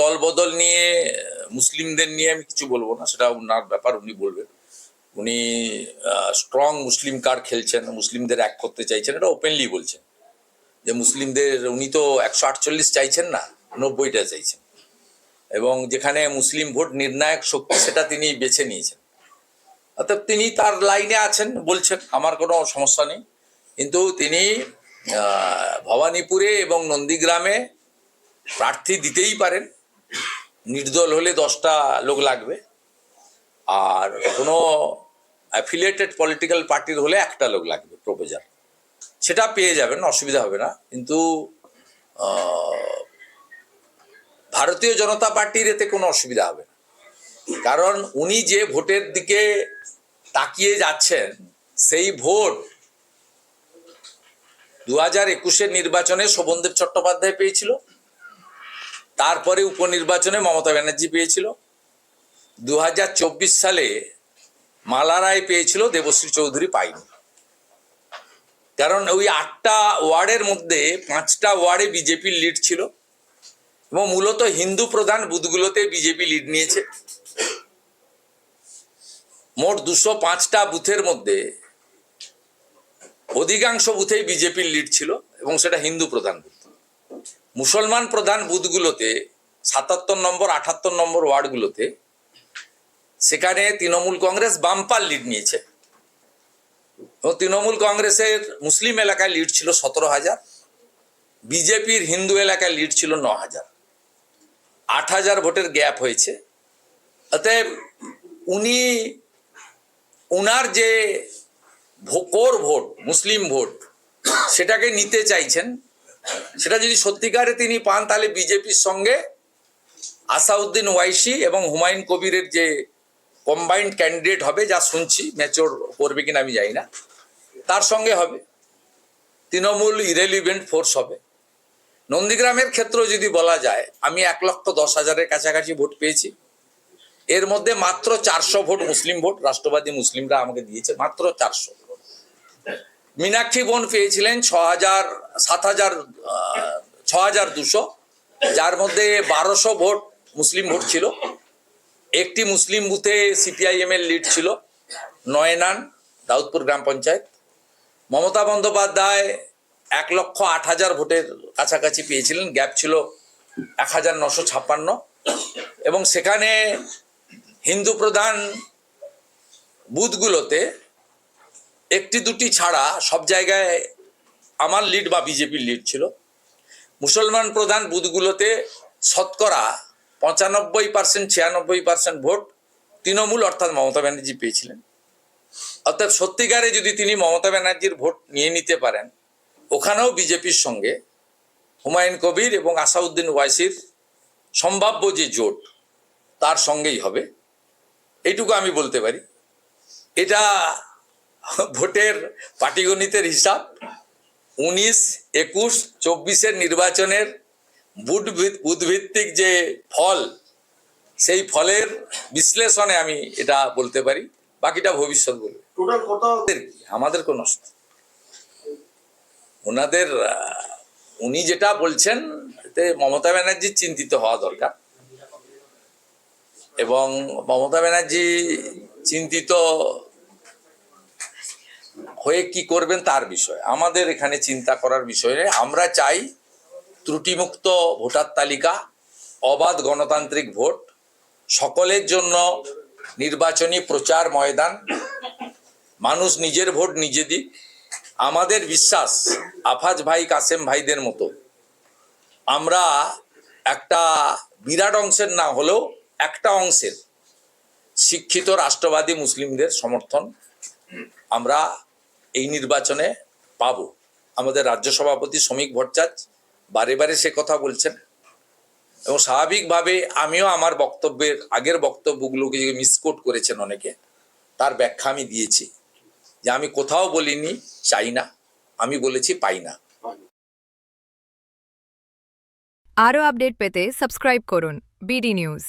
দল বদল নিয়ে, মুসলিমদের নিয়ে আমি কিছু বলব না, সেটা ওনার ব্যাপার, উনি বলবেন। উনি স্ট্রং মুসলিম কার্ড খেলছেন, মুসলিমদের এক করতে চাইছেন, এটা ওপেনলি বলছেন। যে মুসলিমদের, উনি তো একশো আটচল্লিশ চাইছেন না, নব্বইটা চাইছেন। এবং যেখানে মুসলিম ভোট নির্ণায়ক শক্তি, সেটা তিনি বেছে নিয়েছেন। অর্থাৎ তিনি তার লাইনে আছেন, বলছেন, আমার কোনো সমস্যা নেই। কিন্তু তিনি ভবানীপুরে এবং নন্দীগ্রামে প্রার্থী দিতেই পারেন। নির্দল হলে দশটা লোক লাগবে। আর কোনো অ্যাফিলিয়েটেড পলিটিক্যাল পার্টির হলে একটা লোক লাগবে প্রপোজার সেটা পেয়ে যাবেন, অসুবিধা হবে না। কিন্তু ভারতীয় জনতা পার্টির এতে কোনো অসুবিধা হবে না। কারণ উনি যে ভোটের দিকে তাকিয়ে যাচ্ছেন, সেই ভোট দু হাজার একুশের নির্বাচনে শোভনদেব চট্টোপাধ্যায় পেয়েছিল। তারপরে উপনির্বাচনে মমতা ব্যানার্জি পেয়েছিল। দু হাজার চব্বিশ সালে মালা রায় পেয়েছিল, দেবশ্রী চৌধুরী পাইনি কারণ ওই আটটা ওয়ার্ডের মধ্যে পাঁচটা ওয়ার্ডে বিজেপির লিড ছিল এবং মূলত হিন্দু প্রধান বুথগুলোতে বিজেপি লিড নিয়েছে। মোট দুশো পাঁচটা বুথের মধ্যে অধিকাংশ বুথেই বিজেপির লিড ছিল এবং সেটা হিন্দু প্রধান বুথ। মুসলমান প্রধান বুথগুলোতে সাতাত্তর নম্বর, আটাত্তর নম্বর ওয়ার্ডগুলোতে সেখানে তৃণমূল কংগ্রেস বাম্পার লিড নিয়েছে। এবং তৃণমূল কংগ্রেসের মুসলিম এলাকায় লিড ছিল সতেরো হাজার, বিজেপির হিন্দু এলাকায় লিড ছিল ন হাজার। আট হাজার ভোটের গ্যাপ হয়েছে। অতএব উনি, উনার যে কোর ভোট মুসলিম ভোট সেটাকে নিতে চাইছেন। সেটা যদি সত্যিকারে তিনি পান, তাহলে বিজেপির সঙ্গে আসাউদ্দিন ওয়াইসি এবং হুমায়ুন কবিরের যে কম্বাইন্ড ক্যান্ডিডেট হবে, যা শুনছি ম্যাচোর করবে কিনা আমি জানি না, তার সঙ্গে হবে। তৃণমূল ইরেলিভেন্ট ফোর্স হবে। নন্দীগ্রামের ক্ষেত্রেও যদি বলা যায়, আমি এক লক্ষ দশ হাজারের কাছাকাছি ভোট পেয়েছি। এর মধ্যে মাত্র চারশো ভোট মুসলিম ভোট, রাষ্ট্রবাদী মুসলিমরা আমাকে দিয়েছে, মাত্র চারশো। মীনাক্ষী বোন পেয়েছিলেন ছ হাজার সাত হাজার ছ হাজার দুশো, যার মধ্যে বারোশো ভোট মুসলিম ভোট ছিল। একটি মুসলিম বুথে সিপিআইএম এর লিড ছিল নয়নান, দাউদপুর গ্রাম পঞ্চায়েত। মমতা বন্দ্যোপাধ্যায় এক লক্ষ আট হাজার ভোটের কাছাকাছি পেয়েছিলেন, গ্যাপ ছিল এক হাজার নশো ছাপ্পান্ন। এবং সেখানে হিন্দু প্রধান বুথগুলোতে একটি দুটি ছাড়া সব জায়গায় আমার লিড বা বিজেপির লিড ছিল। মুসলমান প্রধান বুথগুলোতে শতকরা পঁচানব্বই পার্সেন্ট ছিয়ানব্বই পার্সেন্ট ভোট তৃণমূল অর্থাৎ মমতা ব্যানার্জি পেয়েছিলেন। অর্থাৎ সত্যিকারে যদি তিনি মমতা ব্যানার্জির ভোট নিয়ে নিতে পারেন, ওখানেও বিজেপির সঙ্গে হুমায়ুন কবির এবং আসাউদ্দিন ওয়াইসির সম্ভাব্য যে জোট, তার সঙ্গেই হবে। এইটুকু আমি বলতে পারি। এটা ভোটের পাটিগণিতের হিসাব। উনিশ একুশ চব্বিশের নির্বাচনের ভিত- যে ফল সেই ফলের বিশ্লেষণে আমি এটা বলতে পারি বাকিটা ভবিষ্যৎ বলবে। টোটাল কত? আমাদের কোনো ওনাদের উনি যেটা বলছেন এতে মমতা ব্যানার্জির চিন্তিত হওয়া দরকার। এবং মমতা ব্যানার্জি চিন্তিত হয়ে কি করবেন তার বিষয়। আমাদের এখানে চিন্তা করার বিষয় নেই আমরা চাই ত্রুটিমুক্ত ভোটার তালিকা, অবাধ গণতান্ত্রিক ভোট, সকলের জন্য নির্বাচনী প্রচার ময়দান, মানুষ নিজের ভোট নিজে দিক। আমাদের বিশ্বাস আফাজ ভাই, কাসেম ভাইদের মতো, আমরা একটা বিরাট অংশের না হলেও একটা অংশের শিক্ষিত রাষ্ট্রবাদী মুসলিমদের সমর্থন আমরা এই নির্বাচনে পাব। আমাদের রাজ্য সভাপতি শ্রমিক ভট্টাচার্য বারে বারে সে কথা বলছেন। এবং স্বাভাবিকভাবে আমিও আমার বক্তব্যের আগের বক্তব্যগুলোকে মিসকোট করেছেন অনেকে, তার ব্যাখ্যা আমি দিয়েছি। যে আমি কোথাও বলিনি, চাই না। আমি বলেছি, পাই না। আরও আপডেট পেতে সাবস্ক্রাইব করুন বিডি নিউজ।